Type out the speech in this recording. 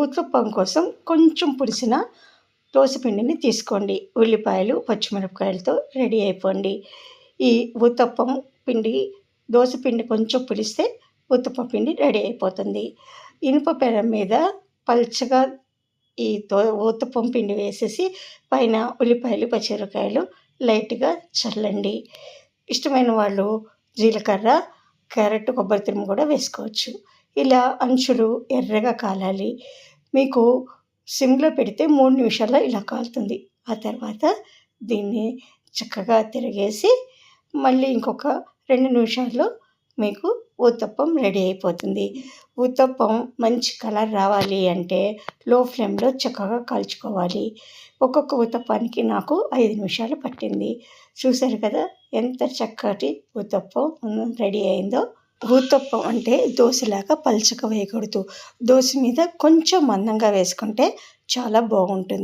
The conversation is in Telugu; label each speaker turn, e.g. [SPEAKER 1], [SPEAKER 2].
[SPEAKER 1] ఊతప్పం కోసం కొంచెం పులిసిన దోసపిండిని తీసుకోండి. ఉల్లిపాయలు పచ్చిమిరపకాయలతో రెడీ అయిపోండి. ఈ ఊతప్పం పిండి దోసపిండి కొంచెం పులిస్తే ఉత్తప్ప పిండి రెడీ అయిపోతుంది. ఇనుప పెనం మీద పల్చగా ఈ దో ఊతప్పం పిండి వేసేసి పైన ఉల్లిపాయలు పచ్చిమిరపకాయలు లైట్గా చల్లండి. ఇష్టమైన వాళ్ళు జీలకర్ర క్యారెట్ కొబ్బరి తురుము కూడా వేసుకోవచ్చు. ఇలా అంచులు ఎర్రగా కాలాలి. మీకు సిమ్లో పెడితే మూడు నిమిషాల్లో ఇలా కాలుతుంది. ఆ తర్వాత దీన్ని చక్కగా తిరిగేసి మళ్ళీ ఇంకొక రెండు నిమిషాల్లో మీకు ఊతప్పం రెడీ అయిపోతుంది. ఊతప్పం మంచి కలర్ రావాలి అంటే లో ఫ్లేమ్లో చక్కగా కాల్చుకోవాలి. ఒక్కొక్క ఊతప్పానికి నాకు ఐదు నిమిషాలు పట్టింది. చూశారు కదా ఎంత చక్కటి ఊతప్పం రెడీ అయిందో. ఊతప్పం అంటే దోశలాగా పల్చగా వేయకూడదు. దోశ మీద కొంచెం మందంగా వేసుకుంటే చాలా బాగుంటుంది.